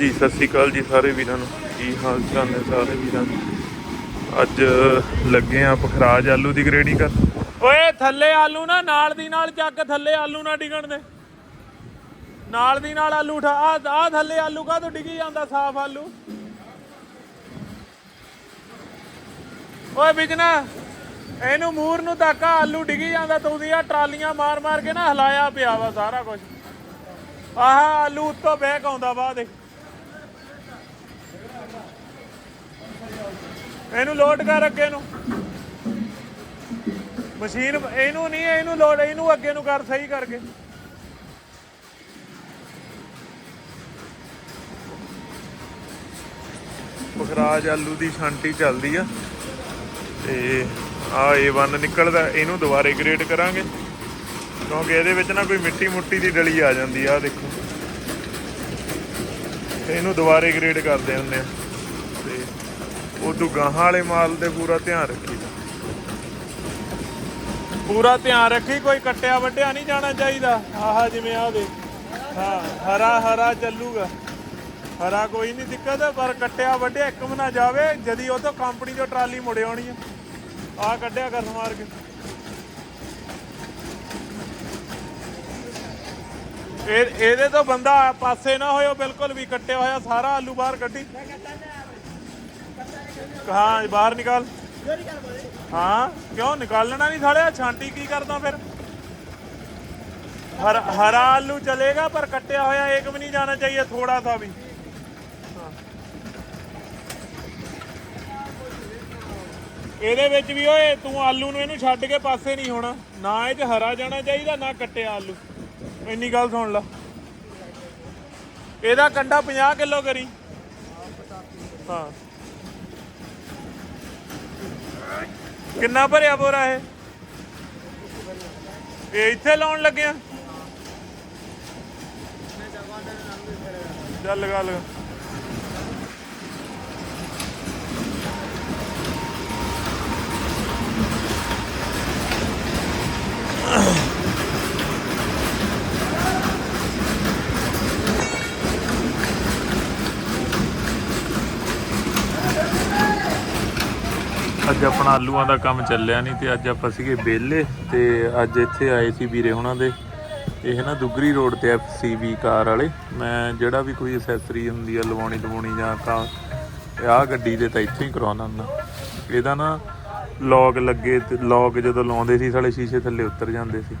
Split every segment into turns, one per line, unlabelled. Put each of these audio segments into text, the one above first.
ਹਾਂਜੀ, ਸਤਿ ਸ੍ਰੀ ਅਕਾਲ ਜੀ ਸਾਰੇ ਵੀਰਾਂ ਨੂੰ। ਕੀ ਹਾਲ ਚਾਲ ਨੇ ਸਾਰੇ ਵੀਰਾਂ ਦੇ? ਅੱਜ ਲੱਗੇ ਆ ਪਖਰਾਜ ਆਲੂ ਦੀ ਗ੍ਰੇਡਿੰਗ ਕਰ ਓਏ, ਥੱਲੇ ਆਲੂ ਨਾ, ਨਾਲ ਦੀ ਨਾਲ ਚੱਕ, ਥੱਲੇ ਆਲੂ ਨਾ ਡਿਗਣ ਦੇ। ਨਾਲ ਦੀ ਨਾਲ ਆਲੂ ਉਠਾ ਆ ਆ ਥੱਲੇ ਆਲੂ ਕਾ ਤੋਂ ਡਿੱਗੀ ਜਾਂਦਾ, ਸਾਫ਼ ਆਲੂ? ਓਏ ਬਿਜਨਾ ਇਹਨੂੰ ਮੂਰ ਨੂੰ ਤੱਕ ਆਲੂ ਡਿੱਗੀ ਜਾਂਦਾ, ਤੂੰ ਦੀਆਂ ਟਰਾਲੀਆਂ ਮਾਰ ਮਾਰ ਕੇ ਨਾ ਹਲਾਇਆ ਪਿਆ ਵਾ ਸਾਰਾ ਕੁਝ ਆਹ ਆਲੂ ਉੱਤੋਂ ਬਹਿਕ ਆਉਂਦਾ ਬਾਅਦ ਇਹਨੂੰ ਲੋਡ ਕਰ ਅੱਗੇ ਨੂੰ। ਮਸ਼ੀਨ, ਇਹਨੂੰ ਨਹੀਂ, ਇਹਨੂੰ ਲੋਡ, ਇਹਨੂੰ ਅੱਗੇ ਨੂੰ ਕਰ, ਸਹੀ ਕਰਕੇ। ਪਖਰਾਜ ਆਲੂ ਦੀ ਛਾਂਟੀ ਚੱਲਦੀ ਆ। ਤੇ ਆ A1 ਨਿਕਲਦਾ, ਇਹਨੂੰ ਦੁਬਾਰੇ ਗ੍ਰੇਡ ਕਰਾਂਗੇ। ਕਿਉਂਕਿ ਇਹਦੇ ਵਿੱਚ ਨਾ ਕੋਈ ਮਿੱਟੀ ਮੁੱਟੀ ਦੀ ਡਲੀ ਆ ਜਾਂਦੀ ਆ, ਆਹ ਦੇਖੋ। ਇਹਨੂੰ ਦੁਬਾਰੇ ਗ੍ਰੇਡ ਕਰਦੇ ਹੁੰਦੇ ਆ। ਉਦੋਂ ਗਾਹਾਂ ਵਾਲੇ ਮਾਲ ਦੇ ਪੂਰਾ ਧਿਆਨ ਰੱਖੀਦਾ ਪੂਰਾ ਧਿਆਨ ਰੱਖੀ, ਕੋਈ ਕੱਟਿਆ ਵੱਢਿਆ ਨਹੀਂ ਜਾਣਾ ਚਾਹੀਦਾ। ਆਹ ਜਿਵੇਂ ਆਹ ਦੇ ਹਾਂ, ਹਰਾ ਹਰਾ ਚੱਲੂਗਾ। ਹਰਾ ਕੋਈ ਨਹੀਂ ਦਿੱਕਤ, ਪਰ ਕੱਟਿਆ ਵੱਢਿਆ ਇੱਕ ਵੀ ਨਾ ਜਾਵੇ, ਜਦੀ ਉਹ ਤੋਂ ਕੰਪਨੀ ਚੋਂ ਟਰਾਲੀ ਮੁੜ ਆਉਣੀ ਆ। ਆਹ ਕੱਢਿਆ ਕਰ ਮਾਰ ਕੇ। ਇਹ, ਇਹਦੇ ਤੋਂ ਬੰਦਾ ਪਾਸੇ ਨਾ ਹੋਇਓ, ਬਿਲਕੁਲ ਵੀ ਕੱਟਿਆ ਹੋਇਆ, ਸਾਰਾ ਆਲੂ ਬਾਹਰ ਕੱਢੀ। ਹਾਂ ਬਾਹਰ ਨਿਕਾਲ। ਹਾਂ, ਕਿਉਂ ਨਿਕਾਲਣਾ ਨਹੀਂ ਸਾਲਿਆ? ਛਾਂਟੀ ਕੀ ਕਰਦਾ ਫਿਰ? ਹਰ ਹਰਾ ਆਲੂ ਚਲੇਗਾ, ਪਰ ਕੱਟਿਆ ਹੋਇਆ ਇੱਕ ਵੀ ਨਹੀਂ ਜਾਣਾ ਚਾਹੀਏ ਥੋੜਾ ਸਾ ਵੀ। ਇਹਦੇ ਵਿੱਚ ਵੀ ਓਏ, ਤੂੰ ਆਲੂ ਨੂੰ ਇਹਨੂੰ ਛੱਡ ਕੇ ਪਾਸੇ ਨਹੀਂ ਹੋਣਾ। ਨਾ ਇਹ 'ਚ ਹਰਾ ਜਾਣਾ ਚਾਹੀਦਾ, ਨਾ ਕੱਟਿਆ ਆਲੂ। ਇੰਨੀ ਗੱਲ ਸੁਣ ਲਾ। ਇਹਦਾ ਕੰਡਾ 50 ਕਿਲੋ ਕਰੀ। ਹਾਂ। ਕਿੰਨਾ ਭਰਿਆ ਬੋਰਾ ਇਹ? ਇਹ ਇੱਥੇ ਲਾਉਣ ਲੱਗਿਆ ਚੱਲ ਲਗਾ ਲਗਾ ਅੱਜ ਆਪਣਾ ਆਲੂਆਂ ਦਾ ਕੰਮ ਚੱਲਿਆ ਨਹੀਂ ਤੇ ਅੱਜ ਆਪਾਂ ਸੀਗੇ ਬੇਲੇ ਤੇ ਅੱਜ ਇੱਥੇ ਆਏ ਸੀ ਵੀਰੇ ਹੁਣਾਂ ਦੇ। ਇਹ ਨਾ ਦੁਗਰੀ ਰੋਡ ਤੇ ਐਫਸੀਬੀ ਕਾਰ ਵਾਲੇ। ਮੈਂ ਜਿਹੜਾ ਵੀ ਕੋਈ ਐਕਸੈਸਰੀ ਹੁੰਦੀ ਆ, ਲਵਾਉਣੀ ਲਵਾਉਣੀ ਜਾਂ ਤਾਂ ਆਹ ਗੱਡੀ ਦੇ ਤਾਂ ਇੱਥੇ ਹੀ ਕਰਾਉਣਾ ਹੁੰਦਾ। ਇਹਦਾ ਨਾ ਲੌਗ ਲੱਗੇ ਤੇ ਲੌਗ ਜਦੋਂ ਲਾਉਂਦੇ ਸੀ, ਸਾਲੇ ਸ਼ੀਸ਼ੇ ਥੱਲੇ ਉਤਰ ਜਾਂਦੇ ਸੀ।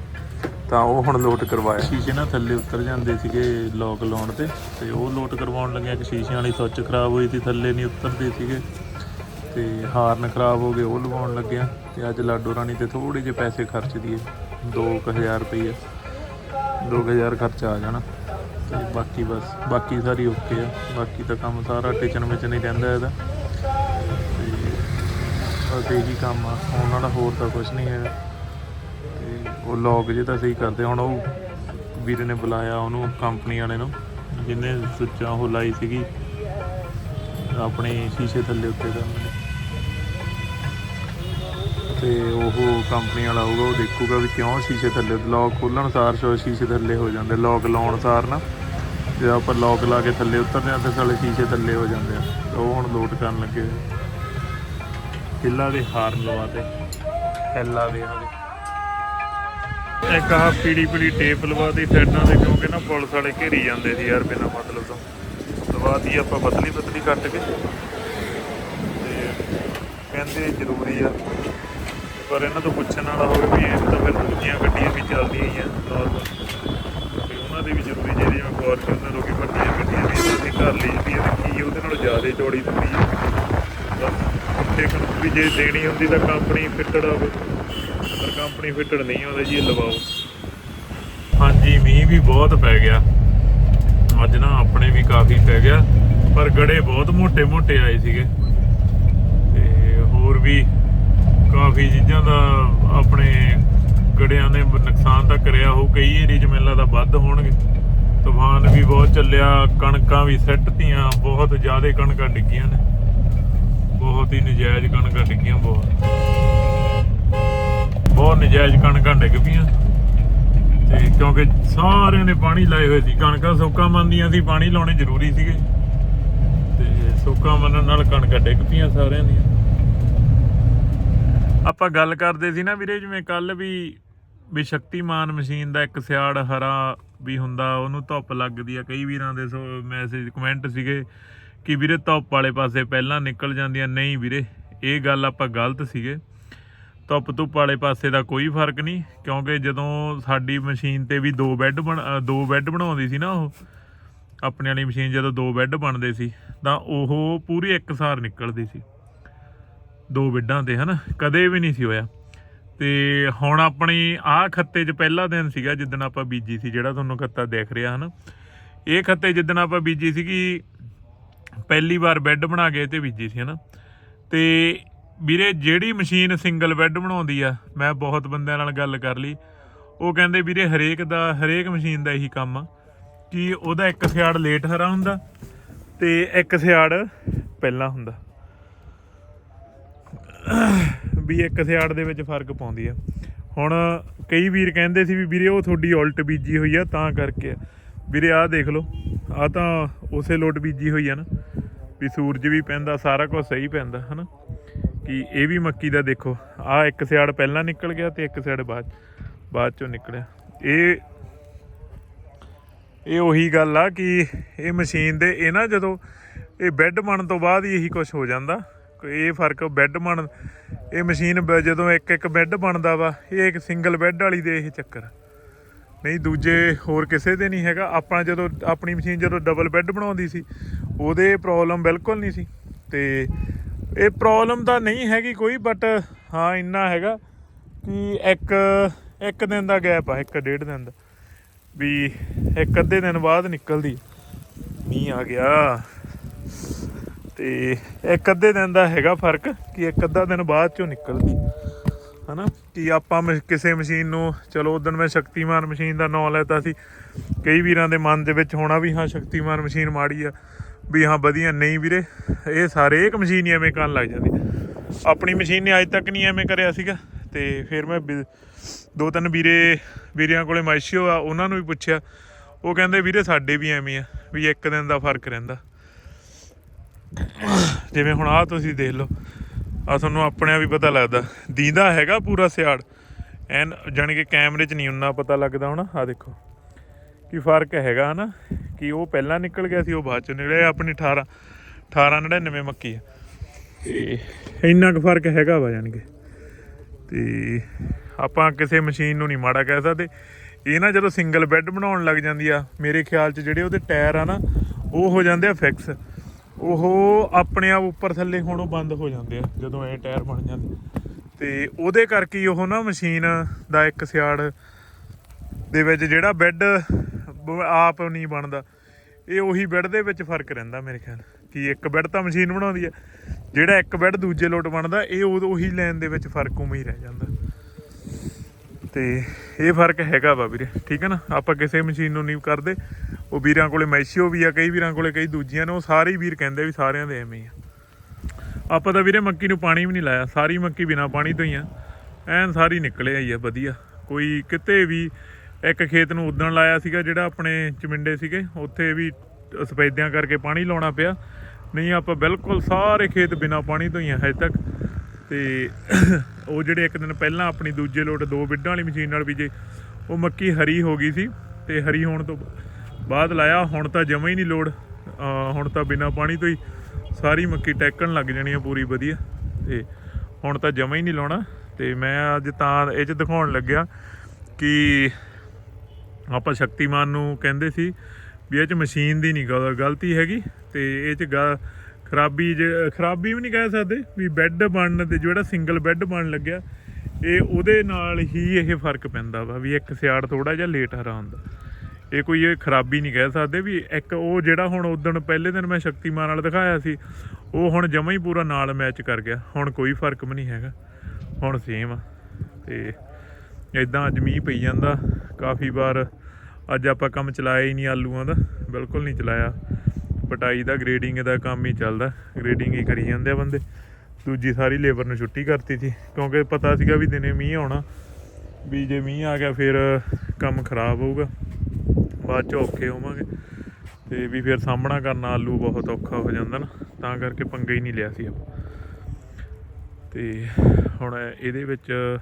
ਤਾਂ ਉਹ ਹੁਣ ਲੋਟ ਕਰਵਾਇਆ। ਸ਼ੀਸ਼ੇ ਨਾ ਥੱਲੇ ਉਤਰ ਜਾਂਦੇ ਸੀਗੇ ਲੌਕ ਲਾਉਣ ਤੇ ਤੇ ਉਹ ਲੋਟ ਕਰਵਾਉਣ ਲੱਗਿਆ ਕਿ ਸ਼ੀਸ਼ਿਆਂ ਵਾਲੀ ਸੁੱਚ ਖਰਾਬ ਹੋਈ ਸੀ, ਥੱਲੇ ਨਹੀਂ ਉਤਰਦੇ ਸੀਗੇ। ਤੇ ਹਾਰਨ ਖਰਾਬ ਹੋ ਗਏ, ਉਹ ਲਵਾਉਣ ਲੱਗਿਆ ਤੇ ਅੱਜ ਲਾਡੋ ਰਾਣੀ ਤੇ ਥੋੜੇ ਜਿਹੇ ਪੈਸੇ ਖਰਚ ਦੀਏ 2000 ਰੁਪਏ 2000 ਖਰਚਾ ਆ ਜਾਣਾ ਤੇ ਬਾਕੀ ਬਸ, ਬਾਕੀ ਸਾਰੀ ਓਕੇ ਆ, ਬਾਕੀ ਤਾਂ ਕੰਮ ਸਾਰਾ ਟਿਚਨ ਵਿੱਚ ਨਹੀਂ ਰਹਿੰਦਾ ਇਹਦਾ। ਤੇ ਬਸ ਇਹੀ ਕੰਮ ਆ ਉਹਨਾਂ ਦਾ ਹੋਰ ਤਾਂ ਕੁਝ ਨਹੀਂ ਹੈ ਤੇ ਉਹ ਲੌਗ ਜੇ ਤਾਂ ਸਹੀ ਕਰਦੇ, ਹੁਣ ਉਹ ਵੀਰੇ ਨੇ ਬੁਲਾਇਆ ਉਹਨੂੰ ਕੰਪਨੀ ਵਾਲੇ ਨੂੰ, ਜਿਹਨੇ ਸੁੱਚਾਂ ਉਹ ਲਾਈ ਸੀਗੀ, ਆਪਣੇ ਸ਼ੀਸ਼ੇ ਥੱਲੇ ਉੱਤੇ ਕਰਨ। ਤੇ ਉਹ ਕੰਪਨੀ ਵਾਲਾ ਆਊਗਾ ਉਹ ਦੇਖੂਗਾ ਵੀ ਕਿਉਂ ਸ਼ੀਸ਼ੇ ਥੱਲੇ ਲੋਕ ਖੋਲਣ, ਸਾਰ ਸ਼ੋ ਸ਼ੀਸ਼ੇ ਥੱਲੇ ਹੋ ਜਾਂਦੇ ਲੋਕ ਲਾਉਣ ਸਾਰ ਨਾ। ਜੇ ਆਪਾਂ ਲੋਕ ਲਾ ਕੇ ਥੱਲੇ ਉਤਰਦੇ ਆ ਤੇ ਸਾਲੇ ਸ਼ੀਸ਼ੇ ਥੱਲੇ ਹੋ ਜਾਂਦੇ ਆ। ਤੇ ਉਹ ਹੁਣ ਲੋਟ ਕਰਨ ਲੱਗੇ ਕਿੱਲਾ ਦੇ ਹਾਰਨ ਲਵਾਤੇ ਹੈਲਾ ਦੇ ਆ ਇੱਕ ਆਹ ਪੀੜੀ ਪੀੜੀ ਟੇਪ ਲਵਾਤੀ ਸਾਈਡਾਂ ਦੇ ਕਿਉਂਕਿ ਨਾ ਪੁਲਿਸ ਵਾਲੇ ਘੇਰੀ ਜਾਂਦੇ ਸੀ ਯਾਰ ਬਿਨਾਂ ਮਤਲਬ ਤੋਂ। ਲਵਾਤੀ ਆਪਾਂ ਪਤਲੀ ਪਤਲੀ ਕੱਟ ਕੇ। ਤੇ ਕਹਿੰਦੇ ਜ਼ਰੂਰੀ ਆ ਪਰ ਇਹਨਾਂ ਤੋਂ ਪੁੱਛਣ ਵਾਲਾ ਹੋਵੇ ਵੀ ਇਹ ਤਾਂ ਫਿਰ ਦੂਜੀਆਂ ਗੱਡੀਆਂ ਵੀ ਚੱਲਦੀਆਂ ਹੀ ਆ ਨਾਰਮਲ ਤੇ। ਉਹਨਾਂ ਦੇ ਵੀ ਜ਼ਰੂਰੀ ਜਿਹੜੀ ਜਿਵੇਂ ਫੋਰਚੂਨਰ ਹੋ ਗਈ ਵੱਡੀਆਂ ਗੱਡੀਆਂ ਵੀ ਤੁਸੀਂ ਘਰ ਲਈ ਵੀ ਆ ਕੀ ਉਹਦੇ ਨਾਲ ਜ਼ਿਆਦਾ ਚੌੜੀ ਹੈ ਆ। ਟਿਕਟ ਵੀ ਜੇ ਦੇਣੀ ਹੁੰਦੀ ਤਾਂ ਕੰਪਨੀ ਫਿੱਟੜ ਆਵੇ, ਪਰ ਕੰਪਨੀ ਫਿੱਟੜ ਨਹੀਂ ਆਉਂਦਾ ਜੀ ਲਵਾਓ। ਹਾਂਜੀ, ਮੀਂਹ ਵੀ ਬਹੁਤ ਪੈ ਗਿਆ। ਅੱਜ ਨਾ ਆਪਣੇ ਵੀ ਕਾਫੀ ਪੈ ਗਿਆ, ਪਰ ਗੜੇ ਬਹੁਤ ਮੋਟੇ ਮੋਟੇ ਆਏ ਸੀਗੇ। ਤੇ ਹੋਰ ਵੀ ਕਾਫੀ ਚੀਜ਼ਾਂ ਦਾ ਆਪਣੇ ਗੜਿਆਂ ਨੇ ਨੁਕਸਾਨ ਤਾਂ ਕਰਿਆ ਹੋ ਕਈ ਏਰੀਏ 'ਚ ਮੈਨੂੰ ਲੱਗਦਾ ਵੱਧ ਹੋਣਗੇ। ਤੂਫਾਨ ਵੀ ਬਹੁਤ ਚੱਲਿਆ, ਕਣਕਾਂ ਵੀ ਸਿੱਟਤੀਆਂ ਬਹੁਤ ਜ਼ਿਆਦਾ ਕਣਕਾਂ ਡਿੱਗੀਆਂ ਨੇ। ਬਹੁਤ ਹੀ ਨਜਾਇਜ਼ ਕਣਕਾਂ ਡਿੱਗੀਆਂ ਬਹੁਤ। ਬਹੁਤ ਨਜਾਇਜ਼ ਕਣਕਾਂ ਡਿੱਗ ਪਈਆਂ। ਤੇ ਕਿਉਂਕਿ ਸਾਰਿਆਂ ਨੇ ਪਾਣੀ ਲਾਏ ਹੋਏ ਸੀ, ਕਣਕਾਂ ਸੋਕਾ ਮੰਦੀਆਂ ਸੀ, ਪਾਣੀ ਲਾਉਣੇ ਜ਼ਰੂਰੀ ਸੀਗੇ। ਸੁੱਕਾ ਮੰਨਣ ਨਾਲ ਕਣਕਾਂ ਡਿੱਗ ਪਈਆਂ ਸਾਰਿਆਂ ਦੀਆਂ। ਆਪਾਂ ਗੱਲ ਕਰਦੇ ਸੀ ਨਾ ਵੀਰੇ, ਜਿਵੇਂ ਕੱਲ ਵੀ ਵੀ ਸ਼ਕਤੀਮਾਨ ਮਸ਼ੀਨ ਦਾ ਇੱਕ ਸਿਆੜ ਹਰਾ ਵੀ ਹੁੰਦਾ, ਉਹਨੂੰ ਧੁੱਪ ਲੱਗਦੀ ਆ। ਕਈ ਵੀਰਾਂ ਦੇ ਮੈਸੇਜ ਕਮੈਂਟ ਸੀਗੇ ਕਿ ਵੀਰੇ ਧੁੱਪ ਵਾਲੇ ਪਾਸੇ ਪਹਿਲਾਂ ਨਿਕਲ ਜਾਂਦੀਆਂ। ਨਹੀਂ ਵੀਰੇ, ਇਹ ਗੱਲ ਆਪਾਂ ਗਲਤ ਸੀਗੇ। ਧੁੱਪ ਧੁੱਪ ਵਾਲੇ ਪਾਸੇ ਦਾ ਕੋਈ ਫ਼ਰਕ ਨਹੀਂ, ਕਿਉਂਕਿ ਜਦੋਂ ਸਾਡੀ ਮਸ਼ੀਨ ਤੇ ਵੀ ਦੋ ਬੈੱਡ ਬਣ, ਦੋ ਬੈੱਡ ਬਣਾਉਂਦੀ ਸੀ ਨਾ ਉਹ, ਆਪਣੇ ਵਾਲੀ ਮਸ਼ੀਨ ਜਦੋਂ ਦੋ ਬੈੱਡ ਬਣਦੇ ਸੀ, ਤਾਂ ਉਹ ਪੂਰੀ ਇੱਕਸਾਰ ਨਿਕਲਦੀ ਸੀ। ਦੋ ਬੈੱਡਾਂ ਤੇ, ਹਨਾ? ਕਦੇ ਵੀ ਨਹੀਂ ਸੀ ਹੋਇਆ। ਤੇ ਹੁਣ ਆਪਣੀ ਆਹ ਖੱਤੇ 'ਚ ਪਹਿਲਾ ਦਿਨ ਸੀਗਾ, ਜਿੱਦਣ ਆਪਾਂ ਬੀਜੀ ਸੀ, ਜਿਹੜਾ ਤੁਹਾਨੂੰ ਖੱਤਾ ਦੇਖ ਰਿਹਾ, ਹਨਾ? ਇਹ ਖੱਤੇ ਜਿੱਦਣ ਆਪਾਂ ਬੀਜੀ ਸੀਗੀ ਪਹਿਲੀ ਵਾਰ ਬੈੱਡ ਬਣਾ ਕੇ ਤੇ ਬੀਜੀ ਸੀ, ਹਨਾ? ਤੇ ਵੀਰੇ, ਜਿਹੜੀ ਮਸ਼ੀਨ ਸਿੰਗਲ ਬੈੱਡ ਬਣਾਉਂਦੀ ਆ, ਮੈਂ ਬਹੁਤ ਬੰਦਿਆਂ ਨਾਲ ਗੱਲ ਕਰ ਲਈ। ਉਹ ਕਹਿੰਦੇ, ਵੀਰੇ, ਹਰੇਕ ਦਾ, ਹਰੇਕ ਮਸ਼ੀਨ ਦਾ ਇਹੀ ਕੰਮ ਆ, ਕਿ ਉਹਦਾ ਇੱਕ ਸਿਆੜ ਲੇਟ ਹਰਾ ਹੁੰਦਾ ਤੇ ਇੱਕ ਸਿਆੜ ਪਹਿਲਾਂ ਹੁੰਦਾ। ਵੀ ਇੱਕ ਸਿਆੜ ਦੇ ਵਿੱਚ ਫ਼ਰਕ ਪਾਉਂਦੀ ਆ। ਹੁਣ ਕਈ ਵੀਰ ਕਹਿੰਦੇ ਸੀ ਵੀ ਵੀਰੇ ਉਹ ਤੁਹਾਡੀ ਉਲਟ ਬੀਜੀ ਹੋਈ ਆ, ਤਾਂ ਕਰਕੇ ਵੀਰੇ ਆਹ ਦੇਖ ਲਓ ਆ ਤਾਂ ਉਸੇ ਲੋਟ ਬੀਜੀ ਹੋਈ ਆ ਨਾ। ਵੀ ਸੂਰਜ ਵੀ ਪੈਂਦਾ, ਸਾਰਾ ਕੁਝ ਸਹੀ ਪੈਂਦਾ, ਹਨਾ? ਕਿ ਇਹ ਵੀ ਮੱਕੀ ਦਾ ਦੇਖੋ ਆ ਇੱਕ ਸਿਆੜ ਪਹਿਲਾਂ ਨਿਕਲ ਗਿਆ ਤੇ ਇੱਕ ਸਿਆੜ ਬਾਅਦ ਬਾਅਦ ਚੋਂ ਨਿਕਲਿਆ। ਇਹ ਇਹ ਉਹੀ ਗੱਲ ਆ ਕਿ ਇਹ ਮਸ਼ੀਨ ਦੇ, ਇਹ ਨਾ ਜਦੋਂ ਇਹ ਬੈੱਡ ਬਣਨ ਤੋਂ ਬਾਅਦ ਹੀ ਇਹੀ ਕੁਝ ਹੋ ਜਾਂਦਾ। ਇਹ ਫ਼ਰਕ ਬੈੱਡ ਬਣ, ਇਹ ਮਸ਼ੀਨ ਬ- ਜਦੋਂ ਇੱਕ ਇੱਕ ਬੈੱਡ ਬਣਦਾ ਵਾ, ਇਹ ਇੱਕ ਸਿੰਗਲ ਬੈੱਡ ਵਾਲੀ ਦੇ ਇਹ ਚੱਕਰ। ਨਹੀਂ, ਦੂਜੇ ਹੋਰ ਕਿਸੇ ਦੇ ਨਹੀਂ ਹੈਗਾ। ਆਪਣਾ ਜਦੋਂ, ਆਪਣੀ ਮਸ਼ੀਨ ਜਦੋਂ ਡਬਲ ਬੈੱਡ ਬਣਾਉਂਦੀ ਸੀ, ਉਹਦੇ ਪ੍ਰੋਬਲਮ ਬਿਲਕੁਲ ਨਹੀਂ ਸੀ। ਤੇ ਇਹ ਪ੍ਰੋਬਲਮ ਤਾਂ ਨਹੀਂ ਹੈਗੀ ਕੋਈ ਬਟ ਹਾਂ, ਇੰਨਾ ਹੈਗਾ ਕਿ ਇੱਕ ਇੱਕ ਦਿਨ ਦਾ ਗੈਪ ਆ, ਇੱਕ ਡੇਢ ਦਿਨ ਦਾ। ਵੀ ਇੱਕ ਅੱਧੇ ਦਿਨ ਬਾਅਦ ਨਿਕਲਦੀ। ਮੀਂਹ ਆ ਗਿਆ। ਤੇ ਇੱਕ ਅੱਧੇ ਦਿਨ ਦਾ ਹੈਗਾ ਫ਼ਰਕ ਕਿ ਇੱਕ ਅੱਧਾ ਦਿਨ ਬਾਅਦ ਚੋਂ ਨਿਕਲਦੀ ਹਨਾ? ਕਿ ਆਪਾਂ ਮ- ਕਿਸੇ ਮਸ਼ੀਨ ਨੂੰ, ਚਲੋ ਉਦੋਂ ਮੈਂ ਸ਼ਕਤੀਮਾਨ ਮਸ਼ੀਨ ਦਾ ਨਾਮ ਲੈਤਾ ਸੀ। ਕਈ ਵੀਰਾਂ ਦੇ ਮਨ ਦੇ ਵਿੱਚ ਹੋਣਾ ਵੀ ਹਾਂ, ਸ਼ਕਤੀਮਾਨ ਮਸ਼ੀਨ ਮਾੜੀ ਆ, ਵੀ ਹਾਂ, ਵਧੀਆ। ਨਹੀਂ ਵੀਰੇ, ਇਹ ਸਾਰੇ ਇੱਕ ਮਸ਼ੀਨ ਹੀ ਐਵੇਂ ਕਰਨ ਲੱਗ ਜਾਂਦੀ। ਆਪਣੀ ਮਸ਼ੀਨ ਨੇ ਅੱਜ ਤੱਕ ਨਹੀਂ ਐਵੇਂ ਕਰਿਆ ਸੀਗਾ। ਤੇ ਫਿਰ ਮੈਂ ਵੀ- ਦੋ ਤਿੰਨ ਵੀਰੇ, ਵੀਰਿਆਂ ਕੋਲੇ ਮਾਈਸ਼ੀਓ ਆ, ਉਹਨਾਂ ਨੂੰ ਵੀ ਪੁੱਛਿਆ। ਉਹ ਕਹਿੰਦੇ, ਵੀਰੇ, ਸਾਡੇ ਵੀ ਐਵੇਂ ਆ, ਵੀ ਇੱਕ ਦਿਨ ਦਾ ਫ਼ਰਕ ਰਹਿੰਦਾ। ਜਿਵੇਂ ਹੁਣ ਆ ਤੁਸੀਂ ਦੇਖ ਲਓ ਆ ਤੁਹਾਨੂੰ ਆਪਣੇ ਆਪ ਹੀ ਪਤਾ ਲੱਗਦਾ। ਦੀਂਦਾ ਹੈਗਾ ਪੂਰਾ ਸਿਆੜ। ਐਨ ਜਾਣੀ ਕਿ ਕੈਮਰੇ 'ਚ ਨਹੀਂ ਉਨਾ ਪਤਾ ਲੱਗਦਾ ਹੁਣ। ਆ ਦੇਖੋ, ਕੀ ਫ਼ਰਕ ਹੈਗਾ ਹਨਾ? ਕਿ ਉਹ ਪਹਿਲਾਂ ਨਿਕਲ ਗਿਆ ਸੀ, ਉਹ ਬਾਅਦ ਚ ਨਿਕਲਿਆ ਇਹ ਆਪਣੀ 18 1899 ਮੱਕੀ ਆ। ਤੇ ਇੰਨਾ ਕੁ ਫ਼ਰਕ ਹੈਗਾ ਵਾ ਜਾਣੀ ਕਿ। ਤੇ ਆਪਾਂ ਕਿਸੇ ਮਸ਼ੀਨ ਨੂੰ ਨਹੀਂ ਮਾੜਾ ਕਹਿ ਸਕਦੇ। ਇਹ ਨਾ ਜਦੋਂ ਸਿੰਗਲ ਬੈੱਡ ਬਣਾਉਣ ਲੱਗ ਜਾਂਦੀ ਆ, ਮੇਰੇ ਖਿਆਲ 'ਚ ਜਿਹੜੇ ਉਹਦੇ ਟਾਇਰ ਆ ਨਾ, ਉਹ ਹੋ ਜਾਂਦੇ ਆ ਫਿਕਸ ਉਹ ਆਪਣੇ ਆਪ ਉੱਪਰ ਥੱਲੇ ਹੁਣ ਉਹ ਬੰਦ ਹੋ ਜਾਂਦੇ ਆ, ਜਦੋਂ ਇਹ ਟਾਇਰ ਬਣ ਜਾਂਦੇ। ਤੇ ਉਹਦੇ ਕਰਕੇ ਹੀ ਉਹ ਨਾ ਮਸ਼ੀਨ ਦਾ ਇੱਕ ਸਿਆੜ ਦੇ ਵਿੱਚ ਜਿਹੜਾ ਬੈੱਡ ਆਪ ਨਹੀਂ ਬਣਦਾ, ਇਹ ਉਹੀ ਬੈੱਡ ਦੇ ਵਿੱਚ ਫ਼ਰਕ ਰਹਿੰਦਾ ਮੇਰੇ ਖਿਆਲ। ਕਿ ਇੱਕ ਬੈੱਡ ਤਾਂ ਮਸ਼ੀਨ ਬਣਾਉਂਦੀ ਹੈ ਜਿਹੜਾ ਇੱਕ ਬੈੱਡ ਦੂਜੇ ਲੋਟ ਬਣਦਾ, ਇਹ ਉਹ- ਉਹੀ ਲਾਈਨ ਦੇ ਵਿੱਚ ਫ਼ਰਕ ਉਵੇਂ ਹੀ ਰਹਿ ਜਾਂਦਾ। ਤੇ ਇਹ ਫ਼ਰਕ ਹੈਗਾ ਵਾ ਵੀਰੇ, ਠੀਕ ਹੈ ਨਾ? ਆਪਾਂ ਕਿਸੇ ਮਸ਼ੀਨ ਨੂੰ ਨਹੀਂ ਕਰਦੇ ਉਹ ਵੀਰਾਂ ਕੋਲੇ ਮੈਸ਼ੀਓ ਵੀ ਆ, ਕਈ ਵੀਰਾਂ ਕੋਲੇ, ਕਈ ਦੂਜੀਆਂ ਨੇ, ਉਹ ਸਾਰੇ ਵੀਰ ਕਹਿੰਦੇ ਵੀ ਸਾਰਿਆਂ ਦੇ ਐਵੇਂ ਆ। ਆਪਾਂ ਤਾਂ ਵੀਰੇ ਮੱਕੀ ਨੂੰ ਪਾਣੀ ਵੀ ਨਹੀਂ ਲਾਇਆ, ਸਾਰੀ ਮੱਕੀ ਬਿਨਾ ਪਾਣੀ ਤੋਂ ਹੀ ਆ। ਐਨ ਸਾਰੀ ਨਿਕਲੇ ਆਈ ਆ, ਵਧੀਆ। ਕੋਈ ਕਿਤੇ ਵੀ ਇੱਕ ਖੇਤ ਨੂੰ ਉਦਣ ਲਾਇਆ ਸੀਗਾ, ਜਿਹੜਾ ਆਪਣੇ ਚਮਿੰਡੇ ਸੀਗੇ, ਉੱਥੇ ਵੀ ਸਫੈਦਿਆਂ ਕਰਕੇ ਪਾਣੀ ਲਾਉਣਾ ਪਿਆ। ਨਹੀਂ, ਆਪਾਂ ਬਿਲਕੁਲ ਸਾਰੇ ਖੇਤ ਬਿਨਾ ਪਾਣੀ ਤੋਂ ਹੀ ਆ, ਹਜੇ ਤੱਕ। ਤੇ ਉਹ ਜਿਹੜੇ ਇੱਕ ਦਿਨ ਪਹਿਲਾਂ ਆਪਣੀ ਦੂਜੇ ਲੋਟ ਦੋ ਬਿੱਡਾਂ ਵਾਲੀ ਮਸ਼ੀਨ ਨਾਲ ਬੀਜੇ ਉਹ ਮੱਕੀ ਹਰੀ ਹੋ ਗਈ ਸੀ, ਤੇ ਹਰੀ ਹੋਣ ਤੋਂ ਬਾਅਦ ਲਾਇਆ, ਹੁਣ ਤਾਂ ਜਮਾ ਹੀ ਨਹੀਂ ਲੋੜ। ਹੁਣ ਤਾਂ ਬਿਨਾ ਪਾਣੀ ਤੋਂ ਹੀ ਸਾਰੀ ਮੱਕੀ ਟੈਕਣ ਲੱਗ ਜਾਣੀ ਆ ਪੂਰੀ ਵਧੀਆ। ਤੇ ਹੁਣ ਤਾਂ ਜਮਾ ਹੀ ਨਹੀਂ ਲਾਉਣਾ। ਤੇ ਮੈਂ ਅੱਜ ਤਾਂ ਇਹ ਚ ਦਿਖਾਉਣ ਲੱਗਿਆ ਕਿ ਆਪਾਂ ਸ਼ਕਤੀਮਾਨ ਨੂੰ ਕਹਿੰਦੇ ਸੀ ਵੀ ਇਹ ਚ ਮਸ਼ੀਨ ਦੀ ਨਹੀਂ ਗਲ- ਗਲਤੀ ਹੈਗੀ। ਤੇ ਇਹ ਚ ਗ- ਖਰਾਬੀ ਜੇ ਖਰਾਬੀ ਵੀ ਨਹੀਂ ਕਹਿ ਸਕਦੇ ਵੀ ਬੈੱਡ ਬਣਨ ਤੇ ਜਿਹੜਾ ਸਿੰਗਲ ਬੈੱਡ ਬਣਨ ਲੱਗਿਆ, ਇਹ ਉਹਦੇ ਨਾਲ ਹੀ ਇਹ ਫ਼ਰਕ ਪੈਂਦਾ ਵਾ ਵੀ ਇੱਕ ਸਿਆੜ ਥੋੜਾ ਜਿਹਾ ਲੇਟ ਹਰਾ ਹੁੰਦਾ। ਇਹ ਕੋਈ ਇਹ ਖਰਾਬੀ ਨਹੀਂ ਕਹਿ ਸਕਦੇ ਵੀ ਇੱਕ ਉਹ ਜਿਹੜਾ ਹੁਣ ਉਦਣ ਪਹਿਲੇ ਦਿਨ ਮੈਂ ਸ਼ਕਤੀਮਾਨ ਨਾਲ ਦਿਖਾਇਆ ਸੀ, ਉਹ ਹੁਣ ਜਮਾ ਹੀ ਪੂਰਾ ਨਾਲ ਮੈਚ ਕਰ ਗਿਆ। ਹੁਣ ਕੋਈ ਫ਼ਰਕ ਵੀ ਨਹੀਂ ਹੈਗਾ। ਹੁਣ ਸੇਮ ਆ। ਤੇ ਇਦਾਂ ਅੱਜ ਮੀਂਹ ਪਈ ਜਾਂਦਾ। ਕਾਫੀ ਵਾਰ ਅੱਜ ਆਪਾਂ ਕੰਮ ਚਲਾਇਆ ਹੀ ਨਹੀਂ ਆਲੂਆਂ ਦਾ। ਬਿਲਕੁਲ ਨਹੀਂ ਚਲਾਇਆ। ਪਟਾਈ ਦਾ ਗ੍ਰੇਡਿੰਗ ਦਾ ਕੰਮ ਹੀ ਚੱਲਦਾ। ਗ੍ਰੇਡਿੰਗ ਹੀ ਕਰੀ ਜਾਂਦੇ ਆ ਬੰਦੇ। ਦੂਜੀ ਸਾਰੀ ਲੇਬਰ ਨੂੰ ਛੁੱਟੀ ਕਰਤੀ ਸੀ। ਕਿਉਂਕਿ ਪਤਾ ਸੀਗਾ ਵੀ ਦਿਨੇ ਮੀਂਹ ਆਉਣਾ। ਵੀ ਜੇ ਮੀਂਹ ਆ ਗਿਆ, ਫਿਰ ਕੰਮ ਖਰਾਬ ਹੋਊਗਾ। ਬਾਅਦ ਚ ਔਖੇ ਹੋਵਾਂਗੇ। ਤੇ ਵੀ ਫਿਰ ਸਾਹਮਣਾ ਕਰਨਾ ਆਲੂ ਬਹੁਤ ਔਖਾ ਹੋ ਜਾਂਦਾ ਨਾ, ਤਾਂ ਕਰਕੇ ਪੰਗਾ ਹੀ ਨਹੀਂ ਲਿਆ ਸੀ ਆਪਾਂ। ਤੇ ਹੁਣ ਇਹਦੇ ਵਿੱਚ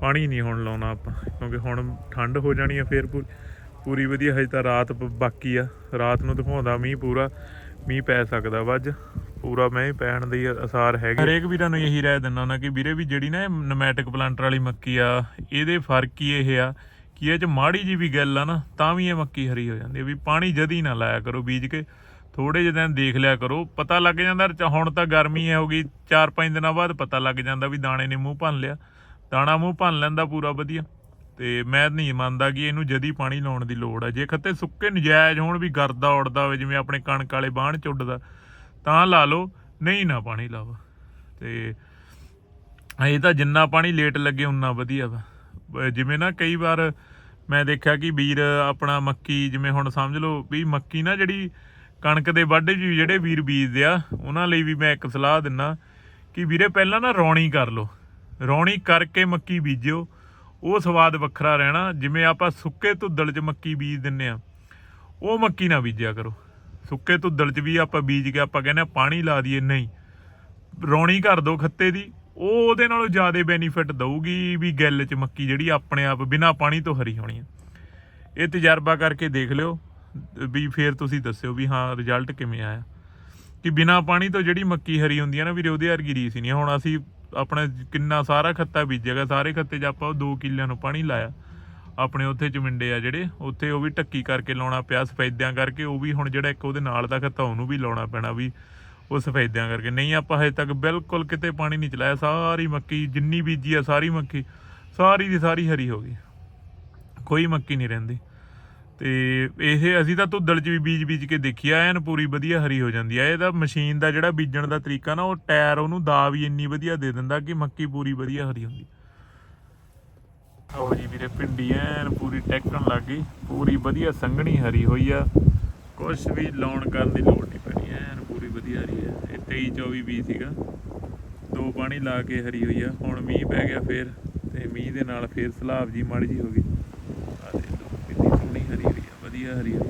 ਪਾਣੀ ਨਹੀਂ ਹੁਣ ਲਾਉਣਾ ਆਪਾਂ, ਕਿਉਂਕਿ ਹੁਣ ਠੰਡ ਹੋ ਜਾਣੀ ਆ ਫੇਰ ਪੂ- ਪੂਰੀ ਵਧੀਆ, ਹਜੇ ਤਾਂ ਰਾਤ ਬਾਕੀ ਆ। ਰਾਤ ਨੂੰ ਦਿਖਾਉਂਦਾ ਮੀਂਹ ਪੂਰਾ, ਮੀਂਹ ਪੈ ਸਕਦਾ ਵੱਜ ਅੱਜ। ਪੂਰਾ ਮੀਂਹ ਪੈਣ ਦੇ ਅਸਾਰ ਹੈਗੇ। ਹਰੇਕ ਵੀਰਾਂ ਨੂੰ ਇਹੀ ਰਾਏ ਦਿੰਦਾ ਨਾ ਕਿ ਵੀਰੇ ਵੀ ਜਿਹੜੀ ਨਾ ਨਮੈਟਿਕ ਪਲਾਂਟਰ ਵਾਲੀ ਮੱਕੀ ਆ, ਇਹਦੇ ਫ਼ਰਕ ਹੀ ਇਹ ਆ ਕਿ ਇਹ ਚ ਮਾੜੀ ਜੀ ਵੀ ਗੱਲ ਆ ਨਾ, ਤਾਂ ਵੀ ਇਹ ਮੱਕੀ ਹਰੀ ਹੋ ਜਾਂਦੀ ਹੈ ਵੀ ਪਾਣੀ ਜਦੀ ਨਾ ਲਾਇਆ ਕਰੋ ਬੀਜ ਕੇ ਥੋੜੇ ਜਿਹੇ ਦਿਨ ਦੇਖ ਲਿਆ ਕਰੋ, ਪਤਾ ਲੱਗ ਜਾਂਦਾ ਚ- ਹੁਣ ਤਾਂ ਗਰਮੀ ਹੋ ਗਈ 4-5 ਦਿਨਾਂ ਬਾਅਦ ਪਤਾ ਲੱਗ ਜਾਂਦਾ ਵੀ ਦਾਣੇ ਨੇ ਮੂੰਹ ਭੰਨ ਲਿਆ। ਦਾਣਾ ਮੂੰਹ ਭੰਨ ਲੈਂਦਾ ਪੂਰਾ ਵਧੀਆ, ਤੇ ਮੈਂ ਨਹੀਂ ਮੰਨਦਾ ਕਿ ਇਹਨੂੰ ਜਦੀ ਪਾਣੀ ਲਾਉਣ ਦੀ ਲੋੜ ਹੈ ਜੇ ਖੱਤੇ ਸੁੱਕੇ ਨਜਾਇਜ਼ ਹੋਣ ਵੀ ਗਰਦਾ ਉੜਦਾ ਹੋਵੇ ਜਿਵੇਂ ਆਪਣੇ ਕਣਕ ਵਾਲੇ ਬਾਣ ਚ ਉੱਡਦਾ, ਤਾਂ ਲਾ ਲਓ, ਨਹੀਂ ਨਾ ਪਾਣੀ ਲਾਵਾ ਤੇ ਇਹ ਤਾਂ ਜਿੰਨਾ ਪਾਣੀ ਲੇਟ ਲੱਗੇ, ਉਨਾ ਵਧੀਆ ਵਾ। ਜਿਵੇਂ ਨਾ ਕਈ ਵਾਰ ਮੈਂ ਦੇਖਿਆ ਕਿ ਵੀਰ ਆਪਣਾ ਮੱਕੀ ਜਿਵੇਂ ਹੁਣ ਸਮਝ ਲਓ ਵੀ ਮੱਕੀ ਨਾ ਜਿਹੜੀ ਕਣਕ ਦੇ ਵਾਢੇ 'ਚ ਜਿਹੜੇ ਵੀਰ ਬੀਜਦੇ ਆ, ਉਹਨਾਂ ਲਈ ਵੀ ਮੈਂ ਇੱਕ ਸਲਾਹ ਦਿੰਨਾ ਕਿ ਵੀਰੇ ਪਹਿਲਾਂ ਨਾ ਰੌਣੀ ਕਰ ਲਓ। ਰੌਣੀ ਕਰਕੇ ਮੱਕੀ ਬੀਜਿਓ। ਉਹ ਸਵਾਦ ਵੱਖਰਾ ਰਹਿਣਾ। ਜਿਵੇਂ ਆਪਾਂ ਸੁੱਕੇ ਧੁੱਦਲ 'ਚ ਮੱਕੀ ਬੀਜ ਦਿੰਨੇ ਆ, ਉਹ ਮੱਕੀ ਨਾ ਬੀਜਿਆ ਕਰੋ। ਸੁੱਕੇ ਧੁੱਦਲ 'ਚ ਵੀ ਆਪਾਂ ਬੀਜ ਕੇ ਆਪਾਂ ਕਹਿੰਦੇ ਆ, ਪਾਣੀ ਲਾ ਦਈਏ, ਨਹੀਂ। ਰੌਣੀ ਕਰ ਦੋ ਖੱਤੇ ਦੀ। ਉਹ ਉਹਦੇ ਨਾਲੋਂ ਜ਼ਿਆਦਾ ਬੈਨੀਫਿਟ ਦਊਗੀ ਵੀ ਗਿੱਲ 'ਚ ਮੱਕੀ ਜਿਹੜੀ ਆਪਣੇ ਆਪ ਬਿਨਾ ਪਾਣੀ ਤੋਂ ਹਰੀ ਹੋਣੀ ਹੈ ਇਹ ਤਜਰਬਾ ਕਰਕੇ ਦੇਖ ਲਿਓ, ਵੀ ਫੇਰ ਤੁਸੀਂ ਦੱਸਿਓ ਵੀ ਹਾਂ ਰਿਜ਼ਲਟ ਕਿਵੇਂ ਆਇਆ। ਕਿ ਬਿਨਾ ਪਾਣੀ ਤੋਂ ਜਿਹੜੀ ਮੱਕੀ ਹਰੀ ਹੁੰਦੀ ਹੈ ਨਾ ਵੀਰੇ, ਉਹਦੇ ਵਰਗੀ ਰੀਸ ਹੀ ਨਹੀਂ ਹੁਣ ਅਸੀਂ ਆਪਣਾ ਕਿੰਨਾ ਸਾਰਾ ਖੱਤਾ ਬੀਜੇਗਾ ਸਾਰੇ ਖੱਤੇ 'ਚ ਆਪਾਂ ਉਹ 2 ਕਿੱਲਿਆਂ ਨੂੰ ਪਾਣੀ ਲਾਇਆ। ਆਪਣੇ ਉੱਥੇ ਚਮਿੰਡੇ ਆ ਜਿਹੜੇ, ਉੱਥੇ ਉਹ ਵੀ ਟੱਕੀ ਕਰਕੇ ਲਾਉਣਾ ਪਿਆ, ਸਫੈਦਿਆਂ ਕਰਕੇ ਉਹ ਵੀ ਹੁਣ ਜਿਹੜਾ ਇੱਕ ਉਹਦੇ ਨਾਲ ਦਾ ਖੱਤਾ, ਉਹਨੂੰ ਵੀ ਲਾਉਣਾ ਪੈਣਾ ਵੀ ਉਹ ਸਫੈਦਿਆਂ ਕਰਕੇ। ਨਹੀਂ, ਆਪਾਂ ਹਜੇ ਤੱਕ ਬਿਲਕੁਲ ਕਿਤੇ ਪਾਣੀ ਨਹੀਂ ਚਲਾਇਆ। ਸਾਰੀ ਮੱਕੀ, ਜਿੰਨੀ ਬੀਜੀ ਆ, ਸਾਰੀ ਮੱਕੀ, ਸਾਰੀ ਦੀ ਸਾਰੀ ਹਰੀ ਹੋ ਗਈ। ਕੋਈ ਮੱਕੀ ਨਹੀਂ ਰਹਿੰਦੀ। ਤੇ ਇਹ ਅਸੀਂ ਤਾਂ ਧੁੱਦਲ 'ਚ ਵੀ ਬੀਜ ਬੀਜ ਕੇ ਦੇਖਿਆ ਐਨ ਪੂਰੀ ਵਧੀਆ ਹਰੀ ਹੋ ਜਾਂਦੀ ਆ। ਇਹਦਾ ਮਸ਼ੀਨ ਦਾ ਜਿਹੜਾ ਬੀਜਣ ਦਾ ਤਰੀਕਾ ਨਾ, ਉਹ ਟਾਇਰ ਉਹਨੂੰ ਦਾ ਵੀ ਇੰਨੀ ਵਧੀਆ ਦੇ ਦਿੰਦਾ ਕਿ ਮੱਕੀ ਪੂਰੀ ਵਧੀਆ ਹਰੀ ਹੁੰਦੀ। ਆਓ ਜੀ ਵੀਰੇ ਪਿੰਡੀ ਐਨ ਪੂਰੀ ਟੈਕਣ ਲੱਗ ਗਈ। ਪੂਰੀ ਵਧੀਆ ਸੰਘਣੀ ਹਰੀ ਹੋਈ ਆ। ਕੁਛ ਵੀ ਲਾਉਣ ਕਰਨ ਦੀ ਲੋੜ ਨਹੀਂ ਪੈਣੀ। ਵਧੀਆ ਹਰੀ ਹੈ। ਇਹ 23 24 ਵੀ ਸੀਗਾ। ਦੋ ਪਾਣੀ ਲਾ ਕੇ ਹਰੀ ਹੋਈ ਆ। ਹੁਣ ਮੀਂਹ ਪੈ ਗਿਆ ਫੇਰ, ਤੇ ਮੀਂਹ ਦੇ ਨਾਲ ਫੇਰ ਸਲਾਬ ਜੀ ਮਾੜੀ ਜੀ ਹੋ ਗਈ। ਆ ਦੇ ਕਿੰਨੀ ਸੋਹਣੀ ਹਰੀ ਹੋਈ ਆ। ਵਧੀਆ ਹਰੀ ਹਰੀ